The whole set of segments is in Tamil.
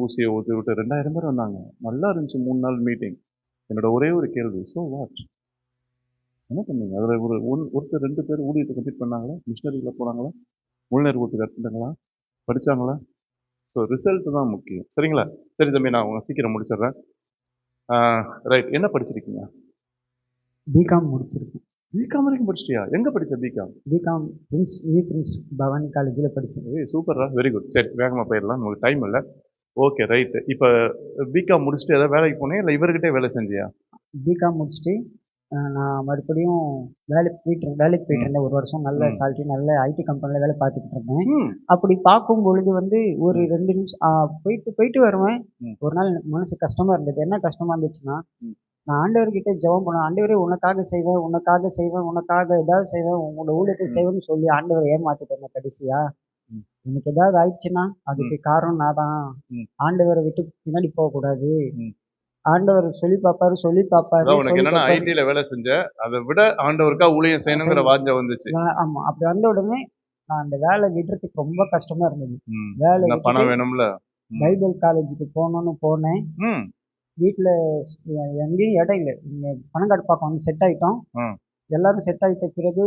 ஊசியை ஊற்றி விட்டு ரெண்டாயிரம் பேர் வந்தாங்க. நல்லா இருந்துச்சு மூணு நாள் மீட்டிங் என்னோட ஒரே ஒரு கேள்வி ஸோ வாட் என்ன பண்ணீங்க? அதில் ஒரு ஒன் ஒருத்தர் ரெண்டு பேர் ஊழியத்தை கம்ப்ளீட் பண்ணாங்களா? மிஷினரியில் போனாங்களா? முழுநேர் ஊற்று கற்றுட்டாங்களா படித்தாங்களா ஸோ ரிசல்ட் தான் முக்கியம். சரிங்களா? சரி தம்பி நான் உங்களை சீக்கிரம் முடிச்சிடுறேன். ரைட் என்ன படிச்சிருக்கீங்க? பிகாம் முடிச்சிருக்கேன். பிகாம் வரைக்கும் படிச்சிட்டியா? எங்கே படிச்ச BCom BCom Prince new Prince Bhavani காலேஜில் படித்தேன் ஏய் சூப்பர்ரா வெரி குட் சரி வேகமாக போயிடலாம். உங்களுக்கு டைம் இல்லை. ஓகே ரைட்டு இப்போ பிகாம் முடிச்சுட்டு ஏதாவது வேலைக்கு போனேன் இல்லை இவர்கிட்டே வேலை செஞ்சியா? பிகாம் முடிச்சுட்டு நான் மறுபடியும் வேலைக்கு போயிட்டு வேலைக்கு போயிட்டு இருந்தேன் ஒரு வருஷம். நல்ல. சேலரி நல்ல ஐடி கம்பெனியில் வேலை பார்த்துக்கிட்டு இருந்தேன். அப்படி பார்க்கும் பொழுது வந்து ஒரு ரெண்டு நிமிஷம் போயிட்டு போயிட்டு வருவேன். ஒரு நாள் மனசு கஷ்டமா இருந்தது. என்ன கஷ்டமா இருந்துச்சுன்னா. நான் ஆண்டவர்கிட்ட ஜெபம் பண்ணேன் ஆண்டவரே உனக்காக செய்வேன் உனக்காக செய்வேன் உனக்காக ஏதாவது செய்வேன் உங்களோட ஊழியத்தை. செய்வேன்னு சொல்லி ஆண்டவர் ஏமாத்திட்டேன் கடைசியா. ம். எனக்கு ஏதாவது ஆயிடுச்சுன்னா அதுக்கு காரணம் நான் தான். ஆண்டவரை விட்டு பின்னாடி போகக்கூடாது ம். ஆண்டவர் சொல்லி பார்ப்பாரு சொல்லி பார்ப்பாரு உனக்கு என்னன்னா. ஐடில வேலை செஞ்ச அதை விட ஆண்டவருக்கா ஊழியம் செய்யணுங்கிற. வாஞ்சம் வந்துச்சு ஆமா அப்படி வந்த உடனே நான் அந்த வேலை விடுறதுக்கு ரொம்ப கஷ்டமா இருந்தது. வேலை பணம் வேணும்ல. பைபிள் காலேஜுக்கு போகணும்னு போனேன் வீட்டில் எங்கேயும் இடம் இல்லை இங்கே பனங்காடு பக்கம் வந்து செட் ஆகிட்டோம் ம். எல்லாரும் எல்லாரும் செட் ஆகிட்ட பிறகு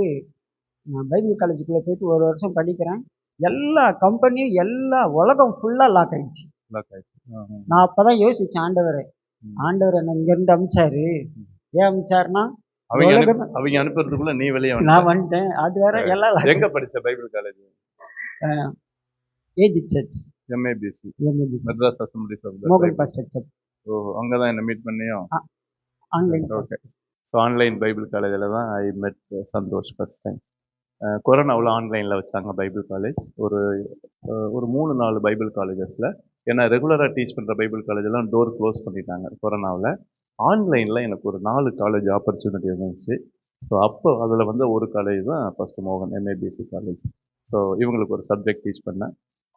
நான் பைபிள் காலேஜுக்குள்ளே போயிட்டு ஒரு வருஷம் படிக்கிறேன் எல்லா கம்பெனியும் எல்லா உலகம் ஃபுல்லாக லாக் ஆயிடுச்சு. நான் அப்போ தான் யோசித்தேன் ஆண்டவர். ஆண்டவர் என்னை இங்கேருந்து அமிச்சாரு. ஏன் அமிச்சாருன்னா அவங்க அவங்க அனுப்புறதுக்குள்ள நீ வெளியே நான் வந்துட்டேன். அது வேற. எல்லாம். எங்க படிச்ச Bible college AG church MABC MAB Madras assemblies of மோகன் பாஸ்டர் ஓ அங்கதான் என்ன மீட் பண்ணியோ? Online okay so online Bible காலேஜில் தான் ஐ மெட் சந்தோஷ் ஃபர்ஸ்ட் டைம் கொரோனாவில் ஆன்லைனில் வச்சாங்க பைபிள் காலேஜ். ஒரு ஒரு மூணு நாலு பைபிள் காலேஜஸில். ஏன்னா ரெகுலராக டீச் பண்ணுற பைபிள் காலேஜெல்லாம் டோர் க்ளோஸ் பண்ணிட்டாங்க கொரோனாவில். ஆன்லைனில் எனக்கு ஒரு நாலு காலேஜ் ஆப்பர்ச்சுனிட்டி இருந்துச்சு. ஸோ அப்போ அதில் வந்து ஒரு காலேஜ் தான் ஃபஸ்ட்டு மோகன் எம்ஏபிஎஸ்சி காலேஜ் ஸோ இவங்களுக்கு ஒரு சப்ஜெக்ட் டீச் பண்ணேன்.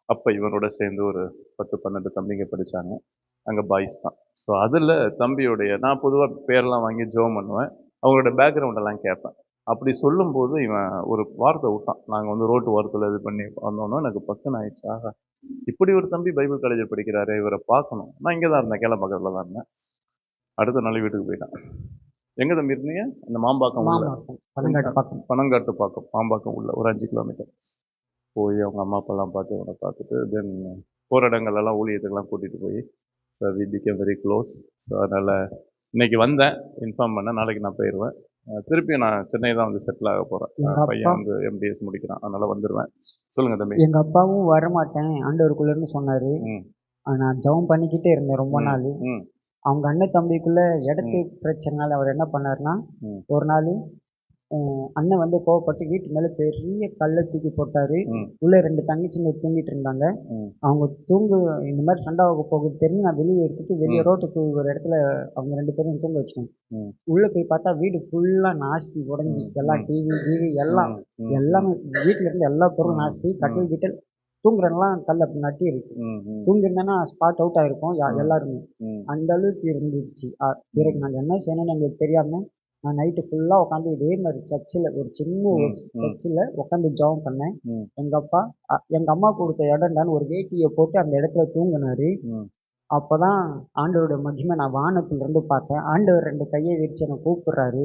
அப்போ இவனோட சேர்ந்து ஒரு பத்து பன்னெண்டு தம்பிங்க படித்தாங்க அங்கே பாய்ஸ் தான். ஸோ அதில் தம்பியுடைய நான் பொதுவாக பேரெலாம் வாங்கி ஜோம் பண்ணுவேன். அவங்களோட பேக்ரவுண்டெல்லாம் கேட்பேன். அப்படி சொல்லும்போது இவன் ஒரு வார்த்தை விட்டான். நாங்கள் வந்து ரோட்டு வாரத்தில் இது பண்ணி வந்தோன்னே எனக்கு பக்குன்னு ஆயிடுச்சு ஆகா இப்படி ஒரு தம்பி பைபிள் காலேஜில் படிக்கிறாரு இவரை பார்க்கணும். நான் இங்கே தான் இருந்தேன் கேளம்பாக்கத்தில் தான் இருந்தேன். அடுத்த நாள் வீட்டுக்கு போயிட்டேன். எங்கே தம்பி இருந்தீங்க? அந்த மாம்பாக்கம் பக்கம். பனங்காட்டு பாக்கம் மாம்பாக்கம் உள்ள ஒரு அஞ்சு கிலோமீட்டர் போய் அவங்க அம்மா அப்பாலாம் பார்த்து அவனை பார்த்துட்டு தென் போகிற இடங்கள்லாம் ஊழியத்துக்கெல்லாம் கூட்டிகிட்டு போய் so we become very close so அதனால் இன்னைக்கு வந்தேன் இன்ஃபார்ம் பண்ணேன் நாளைக்கு நான் போயிடுவேன் திருப்பி நான் சென்னை தான் வந்து செட்டில் ஆக போகிறேன் பையன் வந்து எம்டிஎஸ் முடிக்கிறான். அதனால் வந்துடுவேன் சொல்லுங்கள் தம்பி. எங்க அப்பாவும் வரமாட்டேன். ஆண்டவருக்குள்ளன்னு சொன்னாரு. நான் ஜெபம் பண்ணிக்கிட்டே இருந்தேன் ரொம்ப. நாள். அவங்க அண்ணன் தம்பிக்குள்ள இடத்து பிரச்சனைனால அவர் என்ன பண்ணாருன்னா. ஒரு நாள் அண்ணன் வந்து கோவப்பட்டு வீட்டு மேல பெரிய கல்லை தூக்கி போட்டாரு. உள்ள ரெண்டு தங்கச்சிங்க தூங்கிட்டு இருந்தாங்க. அவங்க தூங்கு இந்த மாதிரி சண்டை ஆக போகுது தெரிஞ்சு நான் வெளியே எடுத்துட்டு வெளியே. ரோட்டுக்கு ஒரு இடத்துல அவங்க ரெண்டு பேரும் தூங்க வச்சிட்டேன். உள்ள போய் பார்த்தா வீடு ஃபுல்லா நாஸ்தி உடஞ்சி. எல்லாம். டிவி டிவி எல்லாம் எல்லாமே வீட்டுல இருந்து எல்லா பொருளும். நாஸ்தி. கட்டில் கிட்டல் தூங்குறதெல்லாம் கல் அப்படி நட்டி இருக்கு தூங்கிருந்தேன்னா ஸ்பாட் அவுட் ஆயிருக்கும். எல்லாருமே அந்த அளவுக்கு இருந்துச்சு அ, பிறகு நாங்கள் என்ன செய்யணும்னு எங்களுக்கு தெரியாம நான் நைட்டு ஃபுல்லாக உட்காந்து இதே மாதிரி சர்ச்சில் ஒரு சின்ன ஒரு. சர்ச்சில் உட்காந்து ஜெபம் பண்ணேன் ம். எங்க அப்பா அ- எங்க அம்மா கொடுத்த இடம்டான்னு ஒரு வேட்டியை போட்டு அந்த இடத்துல தூங்கினாரு. அப்பதான் ஆண்டவரோட மகிமை நான் வானத்துல இருந்து பார்த்தேன் ஆண்டவர் ரெண்டு கையை விரிச்சு என்னை கூப்பிடுறாரு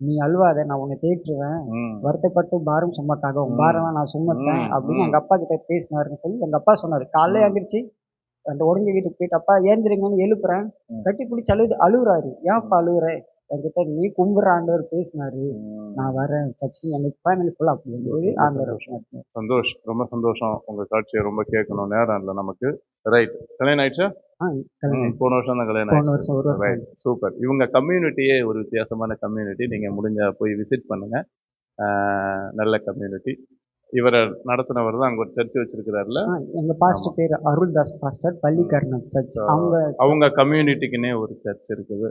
நீ அழுவாத நான் உன்னை தேற்றுவேன் வருத்தப்பட்டு பாரம் சுமக்காக உன். பாரம் நான் சுமப்பேன் ம், அப்படின்னு ம். எங்க அப்பா கிட்ட பேசினாருன்னு சொல்லி எங்க அப்பா சொன்னாரு காலைல. எழுந்திரிச்சு அந்த உடஞ்ச வீட்டுக்கு போயிட்டு அப்பா ஏந்திரிங்கன்னு எழுப்புறேன். கட்டி பிடிச்சி அழுது அழுகுறாரு ஏன்ப்பா அழுகுற என்கிட்ட நீ கும்புற ஆண்டவர் பேசினாரு. நான் வரேன். சர்ச்சுக்கு எனக்கு ஃபேமிலி ஃபுல்லாக அப்படி ஆண்டவர். சந்தோஷ் ரொம்ப சந்தோஷம். உங்க காட்சியை ரொம்ப கேட்கணும். நேரம் இல்லை நமக்கு. ரைட் கல்யாணம் ஆயிடுச்சா? போன வருஷம் தான் கல்யாணம் சூப்பர் இவங்க கம்யூனிட்டியே ஒரு வித்தியாசமான கம்யூனிட்டி நீங்க முடிஞ்சா போய் விசிட் பண்ணுங்க. ஆஹ், நல்ல கம்யூனிட்டி இவரை நடத்தினவர் தான் அங்க ஒரு சர்ச் வச்சிருக்கிறாருல? எங்க பாஸ்டர் பேர் அருள்தாஸ் பாஸ்டர் பள்ளிக்கரணம் சர்ச் அவங்க அவங்க கம்யூனிட்டிக்குன்னே ஒரு சர்ச் இருக்குது.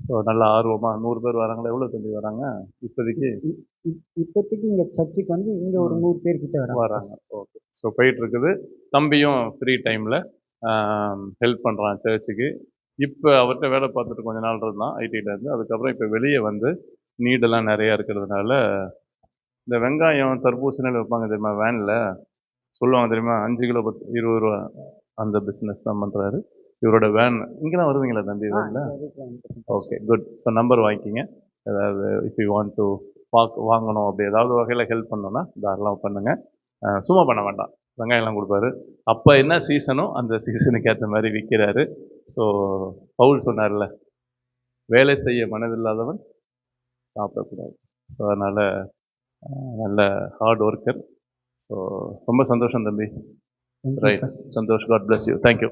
ஸோ நல்ல ஆர்வமா நூறு பேர் வராங்களா? எவ்வளவு தம்பி வராங்க? இப்போதைக்கு? இப்- இப்போதைக்கு இங்க சர்ச்சுக்கு வந்து இங்க ஒரு. நூறு பேர் கிட்ட வராங்க. வராங்க. ஓகே ஸோ போயிட்டு இருக்குது தம்பியும் ஃப்ரீ டைமில் ஹெல்ப் பண்ணுறான் சர்ச்சுக்கு இப்போ அவர்கிட்ட வேலை பார்த்துட்டு கொஞ்ச நாள் இருந்தான் ஐடியில் இருந்து. அதுக்கப்புறம் இப்போ வெளியே வந்து நீடெல்லாம் நிறையா இருக்கிறதுனால இந்த வெங்காயம் தர்பூசணியில் வைப்பாங்க தெரியுமா வேனில் சொல்லுவாங்க தெரியுமா அஞ்சு கிலோ பத்து இருபது ரூபா அந்த பிஸ்னஸ் தான் பண்ணுறாரு இவரோட வேன் இங்கே தான் வருவீங்களா தம்பி? வேனில் ஓகே குட் ஸோ நம்பர் வாங்கிக்கிங்க. ஏதாவது if you want to walk வாங்கணும் அப்படி ஏதாவது வகையில் ஹெல்ப் பண்ணணும்னா தாராளமாக பண்ணுங்கள் சும்மா பண்ண வேண்டாம். வெங்காயம்லாம் கொடுப்பாரு. அப்போ என்ன சீசனோ அந்த சீசனுக்கு ஏற்ற மாதிரி விற்கிறாரு ஸோ பவுல் சொன்னார்ல வேலை செய்ய மனதில்லாதவன் சாப்பிடக்கூடாது. ஸோ அதனால் நல்ல ஹார்ட் ஒர்க்கர் ஸோ ரொம்ப சந்தோஷம் தம்பி. Thank right. You, Santosh, God bless you. Thank you.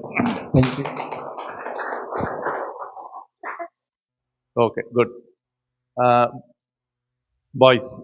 Thank you. Okay, good. Uh, boys,